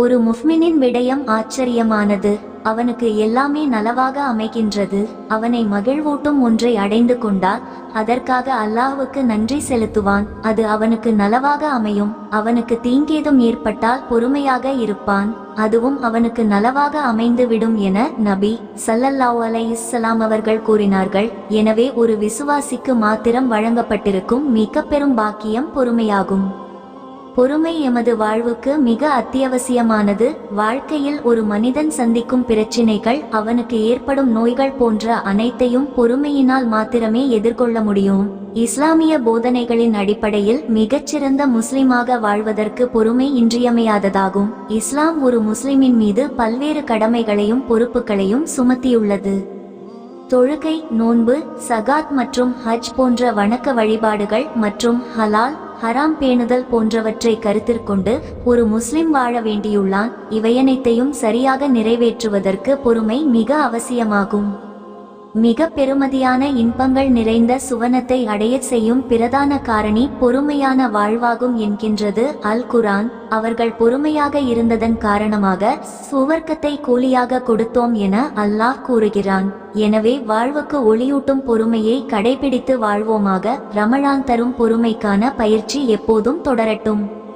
ஒரு முஃமினின் விடயம் ஆச்சரியமானது. அவனுக்கு எல்லாமே நலவாக அமைகின்றது. அவனை மகிழ்வூட்டும் ஒன்றை அடைந்து கொண்டால் அதற்காக அல்லாஹுக்கு நன்றி செலுத்துவான். அது அவனுக்கு நலவாக அமையும். அவனுக்கு தீங்கேதும் ஏற்பட்டால் பொறுமையாக இருப்பான். அதுவும் அவனுக்கு நலவாக அமைந்துவிடும் என நபி சல்லல்லாஹ் அலையுஸ்லாம் அவர்கள் கூறினார்கள். எனவே ஒரு விசுவாசிக்கு மாத்திரம் வழங்கப்பட்டிருக்கும் மிக பெரும் பாக்கியம் பொறுமையாகும். பொறுமை எமது வாழ்வுக்கு மிக அத்தியாவசியமானது. வாழ்க்கையில் ஒரு மனிதன் சந்திக்கும் பிரச்சினைகள் அவனுக்கு ஏற்படும் நோய்கள் போன்ற அனைத்தையும் பொறுமையினால் மாத்திரமே எதிர்கொள்ள முடியும். இஸ்லாமிய போதனைகளின் அடிப்படையில் மிகச்சிறந்த முஸ்லிமாக வாழ்வதற்கு பொறுமை இன்றியமையாததாகும். இஸ்லாம் ஒரு முஸ்லிமின் மீது பல்வேறு கடமைகளையும் பொறுப்புகளையும் சுமத்தியுள்ளது. தொழுகை நோன்பு சகாத் மற்றும் ஹஜ் போன்ற வணக்க வழிபாடுகள் மற்றும் ஹலால் ஹராம் பேணுதல் போன்றவற்றை கருத்திற்கொண்டு ஒரு முஸ்லிம் வாழ வேண்டியுள்ளான். இவையனைத்தையும் சரியாக நிறைவேற்றுவதற்கு பொறுமை மிக அவசியமாகும். மிக பெருமதியான இன்பங்கள் நிறைந்த சுவனத்தை அடையச் செய்யும் பிரதான காரணி பொறுமையான வாழ்வாகும் என்கின்றது அல் குரான். அவர்கள் பொறுமையாக இருந்ததன் காரணமாக சுவர்க்கத்தை கூலியாக கொடுத்தோம் என அல்லாஹ் கூறுகிறான். எனவே வாழ்வுக்கு ஒளியூட்டும் பொறுமையை கடைபிடித்து வாழ்வோமாக ரமலான் தரும் பொறுமைக்கான பயிற்சி எப்போதும் தொடரட்டும்.